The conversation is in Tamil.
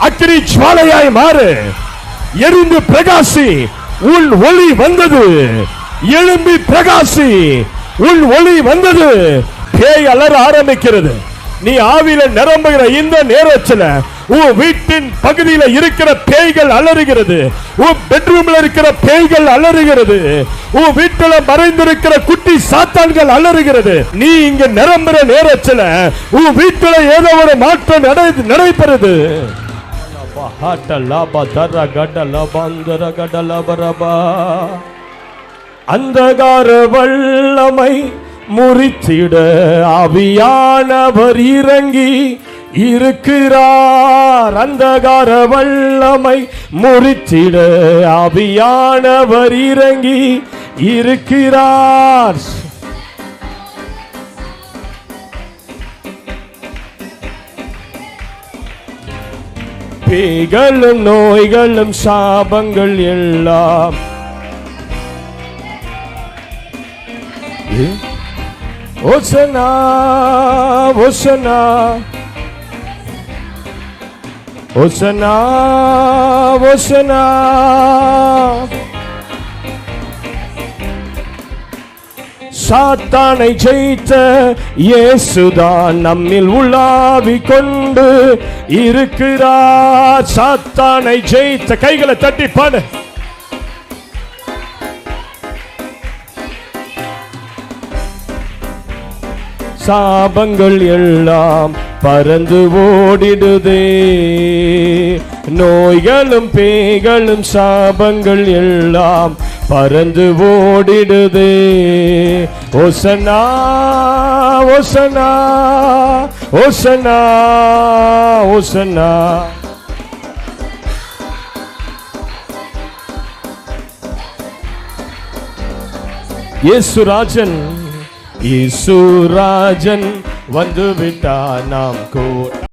அக்னி ஜுவாலையாய் மாறு. எரிந்து பிரகாசி உன் ஒளி வந்தது. எழும்பி பிரகாசி உன் ஒளி வந்தது. பேய் அலற ஆரம்பிக்கிறது. நீ ஆவியில நிரம்புகிற இந்த நேரத்துல உன் வீட்டின் பகுதியில இருக்கிற பேய்கள் அலறுகிறது. உன் பெட்ரூம்ல இருக்கிற பேய்கள் அலறுகிறது. உன் வீட்டுல மறைந்திருக்கிற குட்டி சாத்தான்கள் அலறுகிறது. நீ இங்க நிரம்புற நேரத்துல உன் வீட்டுல ஏதோ ஒரு மாற்றம் நடை நடைபெறுது. அந்தகார வல்லமை முறிச்சிட அவியானவர் இறங்கி இருக்கிறார். அந்தகார வல்லமை முறிச்சிட அவியானவர் இறங்கி இருக்கிறார். பேய்களும் நோய்களும் சாபங்கள் எல்லாம் ஏ? ஓசனா ஓசனா ஓசனா சாத்தானை ஜெயித்த இயேசுதான் நம்மில் உள்ளாவி கொண்டு இருக்கிறார். சாத்தானை ஜெயித்த கைகளை தட்டி பாடு. சாபங்கள் எல்லாம் பறந்து ஓடிடுதே. நோய்களும் பேய்களும் சாபங்கள் எல்லாம் பறந்து ஓடிடுதே. ஒசனா ஒசனா ஒசனா ஒசனா இயேசு ராஜன் இயேசு ராஜன் வந்து விட்டா நாம் கூட